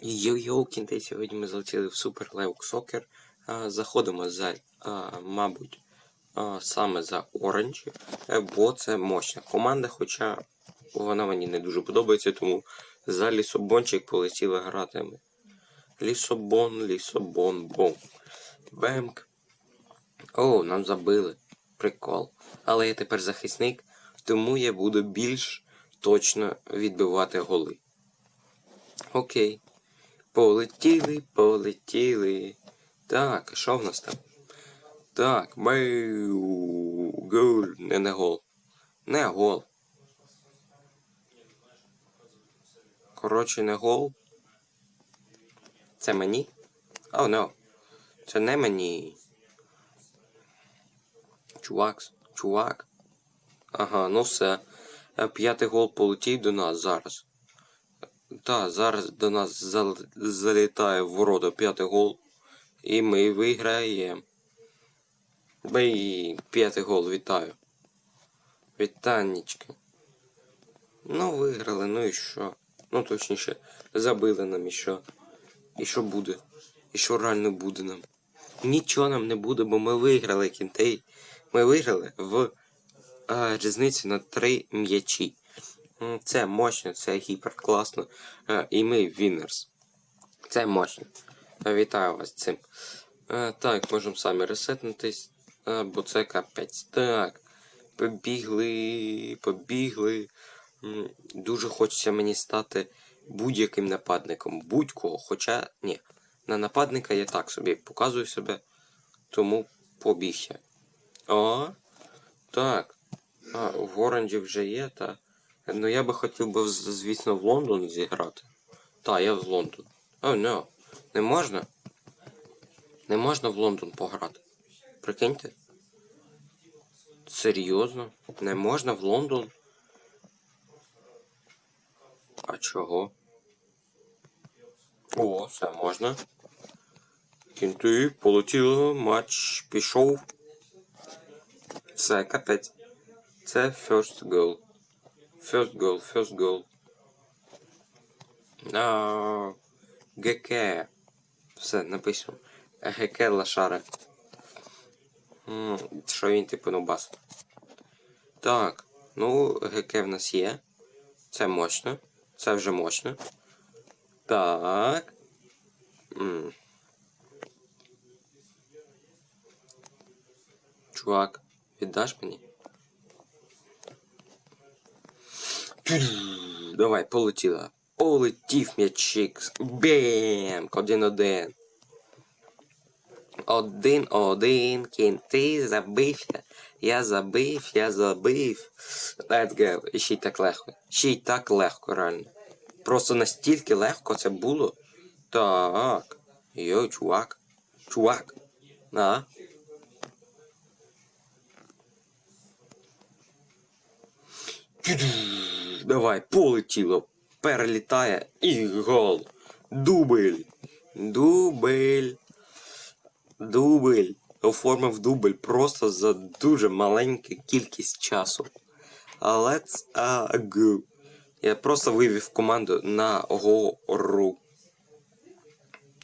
Йо-йо, кінти, сьогодні ми залетіли в Super League Soccer. Заходимо за, мабуть, саме за Оранжі, е, бо це мощна команда, хоча вона мені не дуже подобається, тому за лісобончик полетіли грати. Лісобон, лісобон, бом. Бемк. О, нам забили. Прикол. Але я тепер захисник, тому я буду більш точно відбивати голи. Окей. Полетіли, полетіли. Так, що в нас там? Так, беу, гол, не, не гол. Не гол. Коротше, не гол. Це мені? О, oh, no. Це не мені. Чувак, чувак. Ага, ну все. П'ятий гол полетів до нас зараз. Так, зараз до нас залітає в ворота п'ятий гол. І ми виграємо. Бей, п'ятий гол, вітаю. Вітаннячки. Ну, виграли, ну і що? Ну, точніше, забили нам і що. І що буде? І що реально буде нам? Нічого нам не буде, бо ми виграли кінтей. Ми виграли в а, різниці на три м'ячі. Це мощно, це гіперкласно. І ми віннерс. Це мощно. Е, Вітаю вас з цим. Так, можемо самі ресетнутись, бо це капець. Так. Побігли, побігли. Дуже хочеться мені стати будь-яким нападником. Будь-кого. Хоча, ні, на нападника я так собі показую себе, тому побіг я. О, так. А, в Оранжі вже є, та. Ну я би хотів би, звісно, в Лондон зіграти. Та, я в Лондон. О, oh, no. Не можна? Не можна в Лондон пограти. Прикиньте. Серйозно? Не можна в Лондон? А чого? О, все можна. Кінти, полетіло, матч пішов. Все, капець. Це first goal. First goal, first goal. А, ГК. Все, напишемо. ГК Лашаре. М, Що він типу нубас. Так, ну, ГК в нас є. Це мощно. Це вже мощно. Так. М. Чувак, віддаш мені? Давай, полетіла. Полетів м'ячик. Бем! Один-один. Один-один. Кінти забив я. Я забив, я забив. Let's go. І ще й так легко. Ще й так легко, реально. Просто настільки легко це було. Так. Йо, чувак. Чувак. На. Давай, полетіло. Перелітає і гол. Дубль. Дубль. Дубль. Оформив дубль просто за дуже маленьку кількість часу. Let's go. Я просто вивів команду на гору.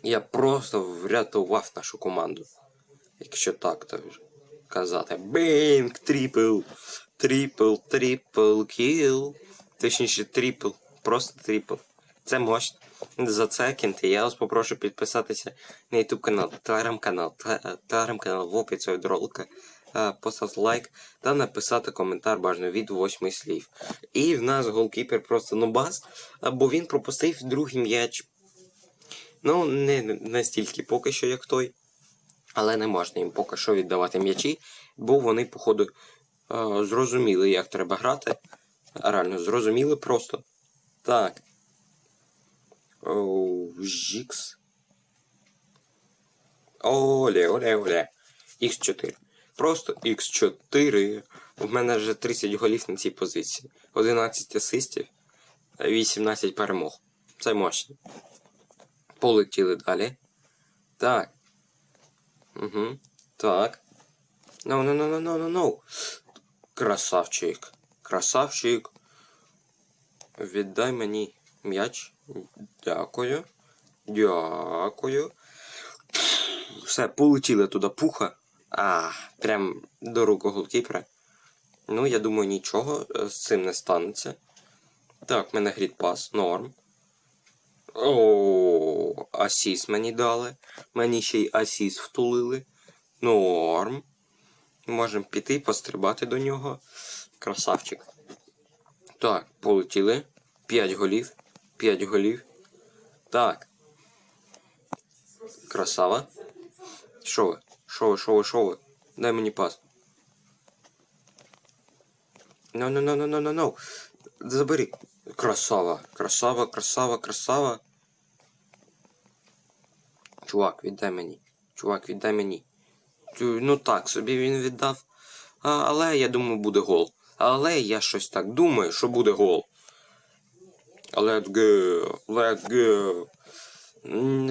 Я просто врятував нашу команду. Якщо так то вже казати. Бінг, трипл, трипл, трипл кіл. Точніше, трипл, просто трипл. Це мощно. За це кінти. Я вас попрошу підписатися на YouTube канал, телеграм-канал, телеграм-канал в описі від ролика, е, поставити лайк та написати коментар бажано від восьми слів. І в нас голкіпер просто нубас, бо він пропустив другий м'яч. Ну, не настільки поки що, як той. Але не можна їм поки що віддавати м'ячі, бо вони, походу, е, зрозуміли, як треба грати. Реально, зрозуміли просто. Так. Оу, Жікс. Оле, оле, оле. Х4. Просто Х4. У мене вже 30 голів на цій позиції. 11 асистів, 18 перемог. Це мощно. Полетіли далі. Так. Угу. Так. No, no, no, no, no, no, no. Красавчик. Красавчик. Віддай мені м'яч. Дякую. Дякую. Все, полетіли туди пуха. А, прям до рук голкіпера. Ну, я думаю, нічого з цим не станеться. Так, мене грід пас, норм. О, асіс мені дали. Мені ще й асіс втулили. Норм. Можемо піти пострибати до нього. Красавчик. Так, полетіли. 5 голів. 5 голів. Так. Красава. Що ви? Що ви, що ви, що ви? Дай мені пас. Ну, ну, ну, ну, ну, ну, ну. Забери. Красава, красава, красава, красава. Чувак, віддай мені. Чувак, віддай мені. Ну так, собі він віддав. А, але я думаю, буде гол. Але я щось так думаю, що буде гол. Let's go, let's go.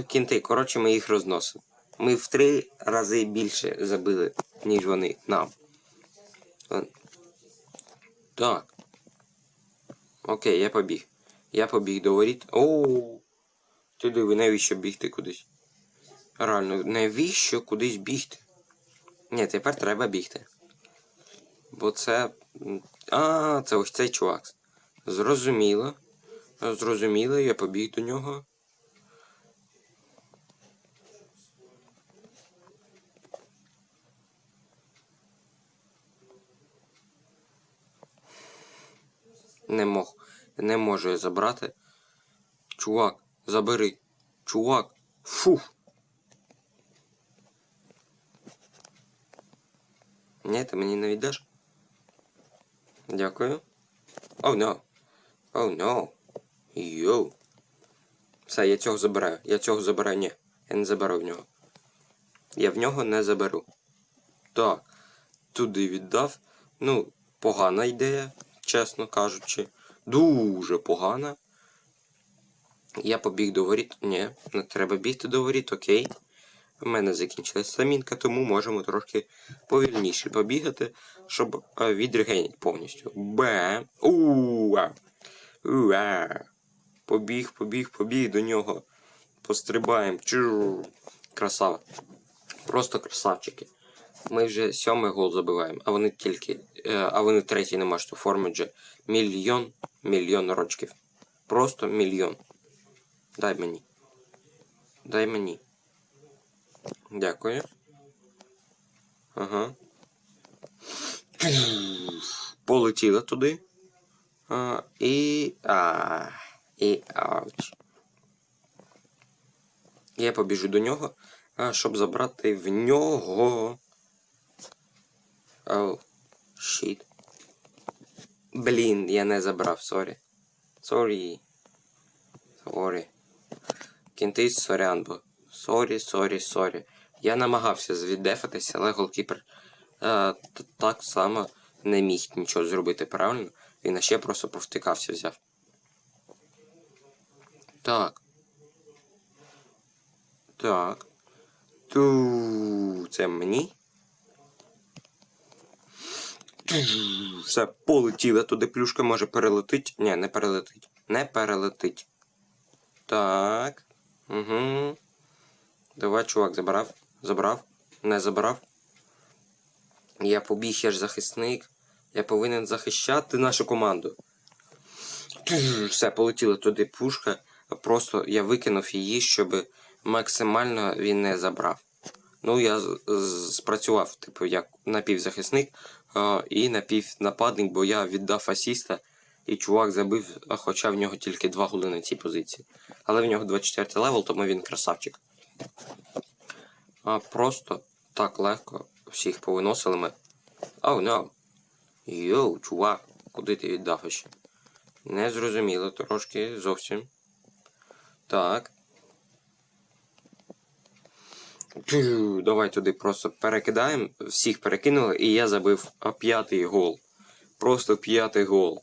Кінти, коротше, ми їх розносимо. Ми в три рази більше забили, ніж вони нам. Так. Окей, я побіг. Я побіг до воріт. Оу. Ти диви, навіщо бігти кудись? Реально, навіщо кудись бігти? Ні, тепер треба бігти. Бо це. А, це ось цей чувак. Зрозуміло. Зрозуміло, я побіг до нього. Не мог. Не можу я забрати. Чувак, забери. Чувак. Фух. Ні, ти мені не віддаш? Дякую. Оу, oh, no. Oh, no. Йоу. Все, я цього забираю. Я цього забираю. Ні. Я не заберу в нього. Я в нього не заберу. Так. Туди віддав. Ну, погана ідея, чесно кажучи. Дуже погана. Я побіг до воріт. Ні, не треба бігти до воріт, окей. У мене закінчилась самінка, тому можемо трошки повільніше побігати, щоб е, відрегеніть повністю. Бе. Уа. Уа. Побіг, побіг, побіг до нього. Пострибаємо. Чу. Красава. Просто красавчики. Ми вже сьомий гол забиваємо, а вони тільки. Е, а вони третій не можуть оформити вже мільйон мільйон рочків. Просто мільйон. Дай мені. Дай мені. Дякую. Ага. Полетіла туди. А, і. А. І ауч. Я побіжу до нього, щоб забрати в нього. Оу. Щіт. Блін, я не забрав, сорі. Сорі. Сорі. Кінтись сорян, бо. Сорі, сорі, сорі. Я намагався звіддефатися, але голкіпер так само не міг нічого зробити правильно. Він ще просто повтикався взяв. Так. Так. Ту. Це мені. Все, полетіло туди плюшка може перелетить. Ні, не перелетить. Не перелетить. Так. Угу. Давай, чувак, забрав. Забрав. Не забрав. Я побіг, я ж захисник. Я повинен захищати нашу команду. Все, полетіла туди пушка. Просто я викинув її, щоб максимально він не забрав. Ну, я спрацював, типу, як напівзахисник а, і напівнападник, бо я віддав асіста, і чувак забив, хоча в нього тільки два голи на цій позиції. Але в нього 24 левел, тому він красавчик. А просто так легко всіх повиносили ми. Оу, oh, no. Йоу, чувак, куди ти віддав ще? Не зрозуміло трошки зовсім. Так. Давай туди просто перекидаємо. Всіх перекинули, і я забив п'ятий гол. Просто п'ятий гол.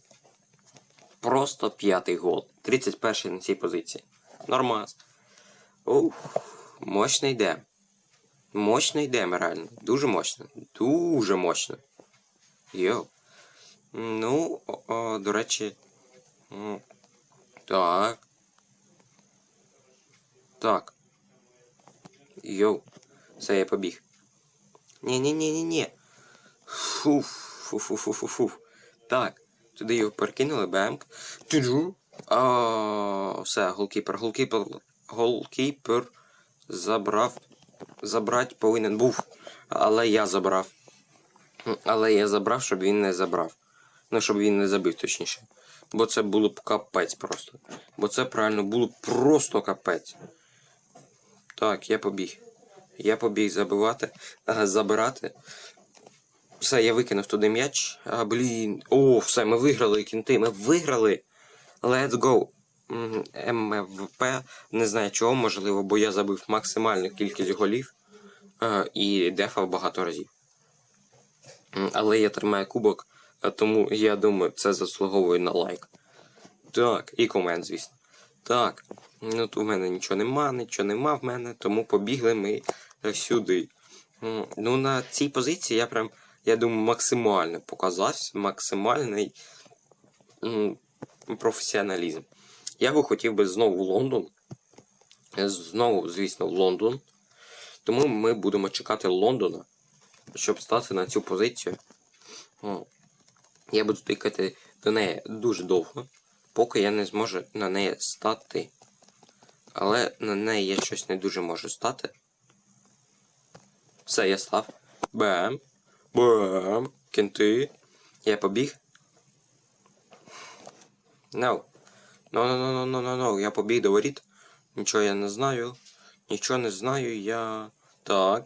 Просто п'ятий гол. 31 на цій позиції. Нормас. Ух, мощний йде. Мощно йдемо, реально. Дуже мощно. Дуже мощно. Йоу. Ну, о, о, до речі. Так. Так. Йоу. Все, я побіг. Ні-ні-ні-ні-ні. Фуф, фу-фу-фу-фу-фу. Так. Туди його перекинули, бемк. Тюджу. А, все, голкіпер, голкіпер, голкіпер забрав. Забрати повинен був. Але я забрав. Але я забрав, щоб він не забрав. Ну, щоб він не забив, точніше. Бо це було б капець просто. Бо це правильно було б просто капець. Так, я побіг. Я побіг забивати, а, забирати. Все, я викинув туди м'яч. А, блін. О, все, ми виграли, кінти, ми виграли. Let's go. МВП. Не знаю чого, можливо, бо я забив максимальну кількість голів і дефав багато разів. Але я тримаю кубок, тому я думаю, це заслуговує на лайк. Так, і комент, звісно. Так, ну тут в мене нічого нема, нічого нема в мене, тому побігли ми е, сюди. Ну, на цій позиції я прям, я думаю, максимально показався, максимальний професіоналізм. Я би хотів би знову в Лондон. Знову, звісно, в Лондон. Тому ми будемо чекати Лондона, щоб стати на цю позицію. О, Я буду тикати до неї дуже довго, поки я не зможу на неї стати. Але на неї я щось не дуже можу стати. Все, я став. Бам. Бам. Кінти. Я побіг. No. No, no, no, no, no, no, no. Я побіг до воріт. Нічого я не знаю. Нічого не знаю, я. Так.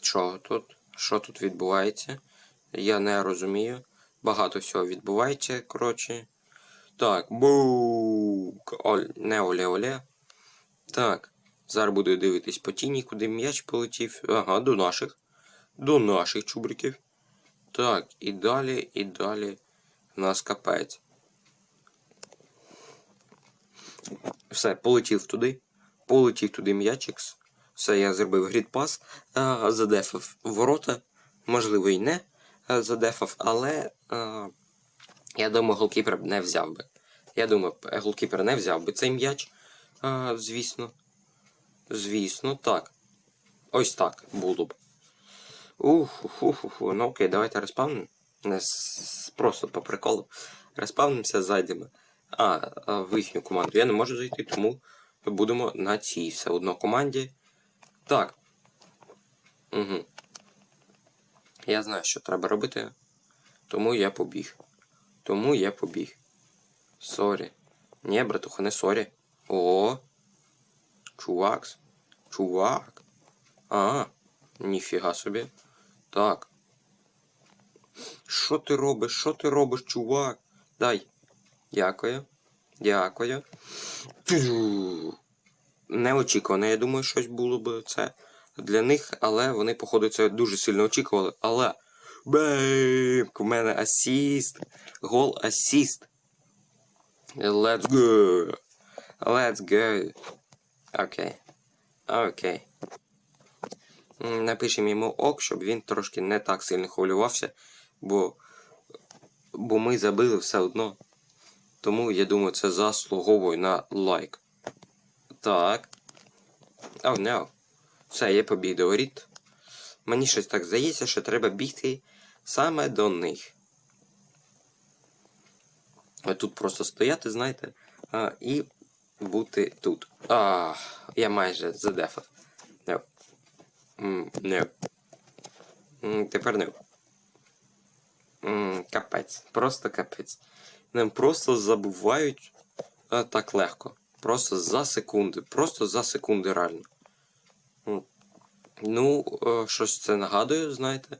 Що тут? Що тут відбувається? Я не розумію. Багато всього відбувається, коротше. Так, бук. Оль, не оле-оле. Так. Зараз буду дивитись по тіні, куди м'яч полетів. Ага, до наших. До наших чубриків. Так, і далі, і далі у нас капець. Все, полетів туди. Полетів туди м'ячикс. Все, я зробив грідпас, задефав ворота. Можливо, і не задефав, але а, я думаю, голкіпер не взяв би. Я думаю, голкіпер не взяв би цей м'яч. Звісно. Звісно, так. Ось так було б. Ух, ух, ух, ух. Ну окей, давайте респавнимо. Не просто по приколу. Респавнимося, зайдемо. А, в їхню команду. Я не можу зайти, тому будемо на цій все одно команді. Так. Угу. Я знаю, що треба робити. Тому я побіг. Тому я побіг. Сорі. Ні, братуха, не сорі. О. Чувакс. Чувак. А, ніфіга собі. Так. Що ти робиш? Що ти робиш, чувак? Дай. Дякую. Дякую. Неочікувано, я думаю, щось було б це для них, але вони, походу, це дуже сильно очікували. Але. Бейм! У мене асіст. Гол асіст. Let's go. Let's go. Окей. Окей. М, Напишемо йому ок, щоб він трошки не так сильно хвилювався, бо, бо ми забили все одно. Тому я думаю, це заслуговує на лайк. Так. Oh, no. Все, я побіг до воріт. Мені щось так здається, що треба бігти саме до них. А тут просто стояти, знаєте, а, і бути тут. А, я майже задефав. No. М, No. Тепер не. М, Капець. Просто капець. Нам просто забувають а, так легко. Просто за секунди. Просто за секунди реально. Ну, е, щось це нагадує, знаєте.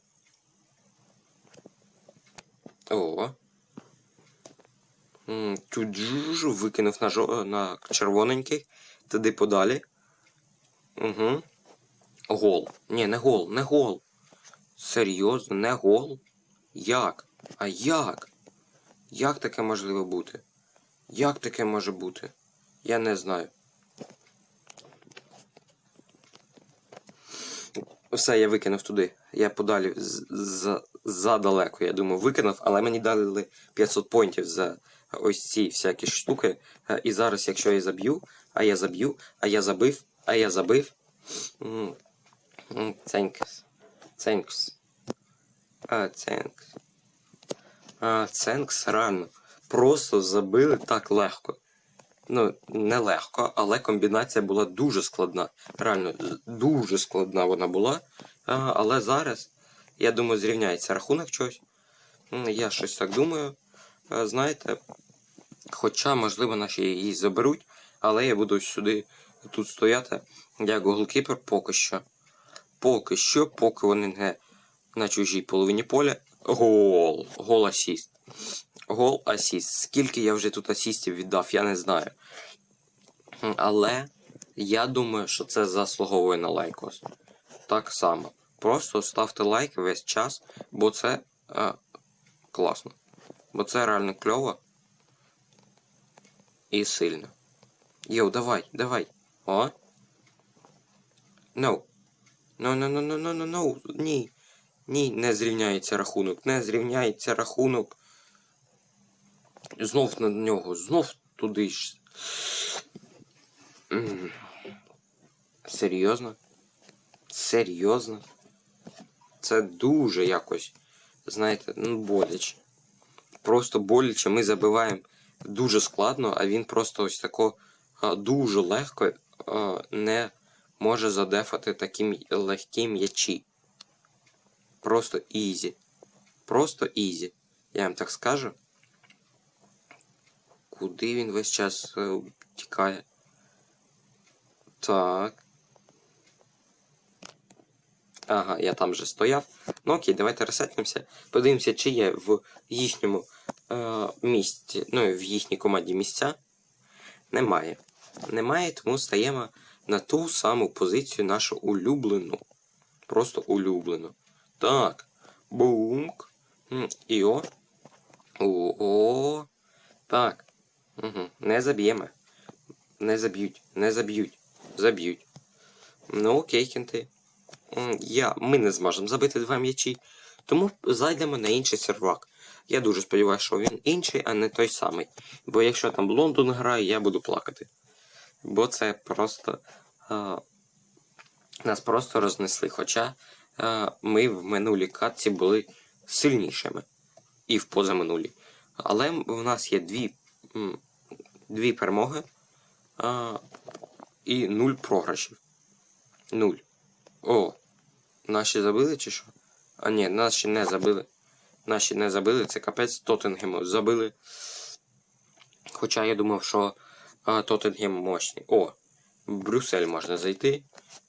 О. Чуджужу викинув на, жо... на червоненький. Туди подалі. Угу. Гол. Ні, не гол, не гол. Серйозно, не гол? Як? А як? Як таке можливо бути? Як таке може бути? Я не знаю. Все, я викинув туди. Я подалі задалеко, я думаю, викинув, але мені дали 500 поінтів за ось ці всякі штуки. Е, І зараз, якщо я заб'ю, а я заб'ю, а я забив, а я забив. Thanks. Thanks. Thanks. Thanks, реально. Просто забили так легко. Ну, не легко, але комбінація була дуже складна. Реально, дуже складна вона була. Але зараз, я думаю, зрівняється рахунок чогось. Я щось так думаю. Знаєте, хоча, можливо, наші її заберуть, але я буду сюди тут стояти як голкіпер поки що. Поки що, поки вони не на чужій половині поля. Гол. Гол асіст. Гол асіст. Скільки я вже тут асістів віддав, я не знаю. Але я думаю, що це заслуговує на лайкос. Так само. Просто ставте лайк весь час, бо це е, класно. Бо це реально кльово і сильно. Йоу, давай, давай. О. No. No, no, no, no, no, no, no. Ні. Ні, не зрівняється рахунок. Не зрівняється рахунок. Знов на нього, знов туди ж. Серйозно? Серйозно? Це дуже якось, знаєте, ну боляче. Просто боляче ми забиваємо дуже складно, а він просто ось тако дуже легко не може задефати такі легкі м'ячі. Просто ізі. Просто ізі. Я вам так скажу. Куди він весь час е, тікає? Так. Ага, я там вже стояв. Ну окей, давайте ресетнемося. Подивимося, чи є в їхньому е, місці, ну, в їхній команді місця. Немає. Немає, тому стаємо на ту саму позицію нашу улюблену. Просто улюблену. Так. Бумк. М, І о. О. О. Так. Угу. Не заб'ємо. Не заб'ють. Не заб'ють. Заб'ють. Ну окей, кінти. Я, ми не зможемо забити два м'ячі, тому зайдемо на інший сервак. Я дуже сподіваюся, що він інший, а не той самий. Бо якщо там Лондон грає, я буду плакати. Бо це просто. А, нас просто рознесли. Хоча ми в минулій катці були сильнішими. І в позаминулій. Але в нас є дві, дві перемоги а, і нуль програшів. Нуль. О, наші забили чи що? А ні, наші не забили. Наші не забили, це капець Тоттенгему забили. Хоча я думав, що а, Тоттенгем мощний. О, в Брюссель можна зайти.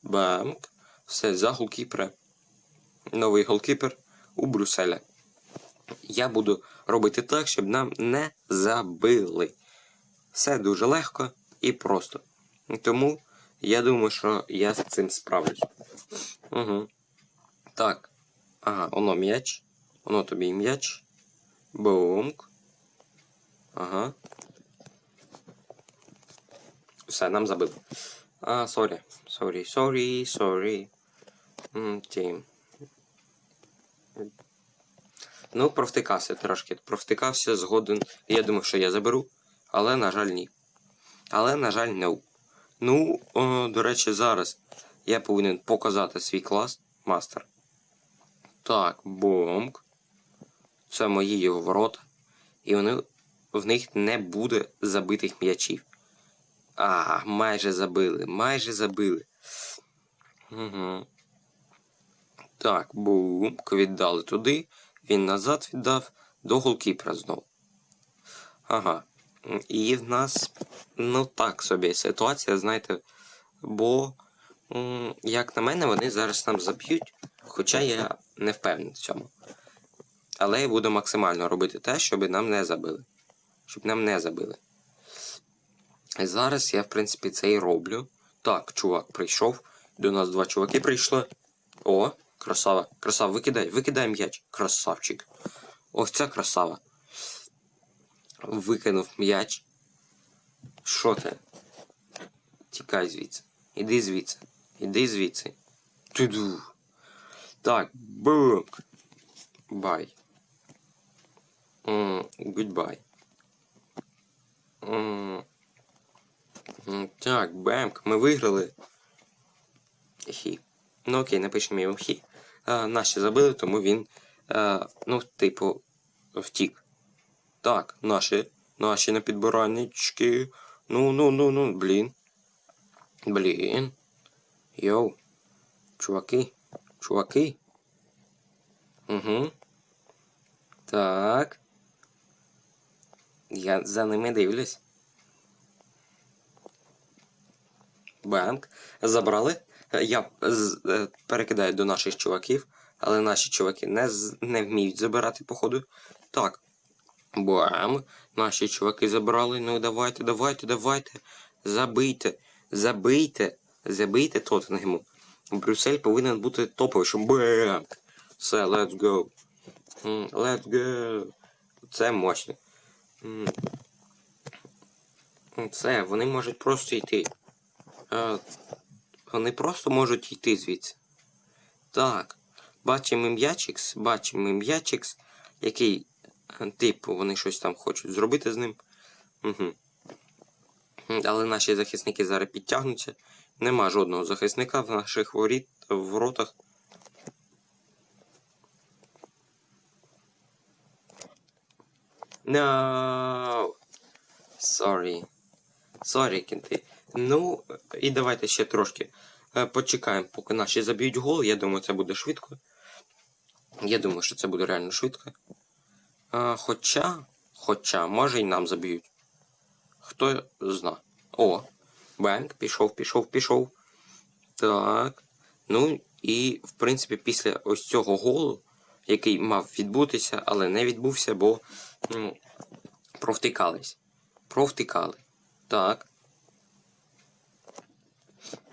Бамк. Все, за голкіпера. Новий голкіпер у Брюсселя. Я буду робити так, щоб нам не забили. Все дуже легко і просто. Тому я думаю, що я з цим справлюсь. Угу. Так. Ага, воно м'яч. Воно тобі і м'яч. Бумк. Ага. Все, нам забили. А, сорі. Сорі, сорі, сорі. Тім. Ну, провтикався трошки. Провтикався згоден. Я думав, що я заберу, але, на жаль, ні. Але, на жаль, не. Ну, о, до речі, зараз я повинен показати свій клас мастер. Так, бомк. Це мої його ворота. І вони, в них не буде забитих м'ячів. А, майже забили, майже забили. Угу. Так, бумк, віддали туди. Він назад віддав до голкіпера знову. Ага. І в нас, ну так собі ситуація, знаєте, бо, як на мене, вони зараз нам заб'ють, хоча я не впевнений в цьому. Але я буду максимально робити те, щоб нам не забили. Щоб нам не забили. І зараз я, в принципі, це і роблю. Так, чувак прийшов. До нас два чуваки прийшли. О, Красава. Красава, викидай, викидай м'яч. Красавчик. Ось ця красава. Викинув м'яч. Що ти? Тікай звідси. Іди звідси. Іди звідси. Туду. Так, бум. Бай. Гудбай. Так, бемк, ми виграли. Хі. Ну окей, напишемо його хі. А, наші забили, тому він. Ну, типу, втік. Так, наші. Наші на підбираннички. Ну, ну, ну, ну, блін. Блін. Йоу. Чуваки. Чуваки. Угу. Так. Я за ними дивлюсь. Банк. Забрали. Е, Я е, перекидаю до наших чуваків, але наші чуваки не, не вміють забирати, походу. Так. Бам. Наші чуваки забрали. Ну давайте, давайте, давайте. Забийте. Забийте. Забийте Тоттенгему. Брюссель повинен бути топовішим. Бам. Все, let's go. Let's go. Це мощно. Це, вони можуть просто йти. Вони просто можуть йти звідси. Так. Бачимо м'ячикс, бачимо м'ячикс, який, е, типу, вони щось там хочуть зробити з ним. Угу. Але наші захисники зараз підтягнуться. Нема жодного захисника в наших воріт, воротах. No. Sorry. Sorry, кінти. Ну, і давайте ще трошки е, почекаємо, поки наші заб'ють гол. Я думаю, це буде швидко. Я думаю, що це буде реально швидко. А, хоча, хоча, може і нам заб'ють. Хто зна. О, Бенк, пішов, пішов, пішов. Так. Ну і, в принципі, після ось цього голу, який мав відбутися, але не відбувся, бо м, провтикались. Провтикали. Так.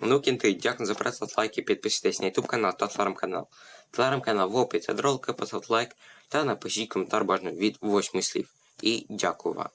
Ну, кінти, дякую за перегляд, лайки, підписуйтесь на YouTube канал та телеграм-канал. Телеграм-канал в описі до ролика, поставте лайк та напишіть коментар бажано від 8 слів. І дякую вам.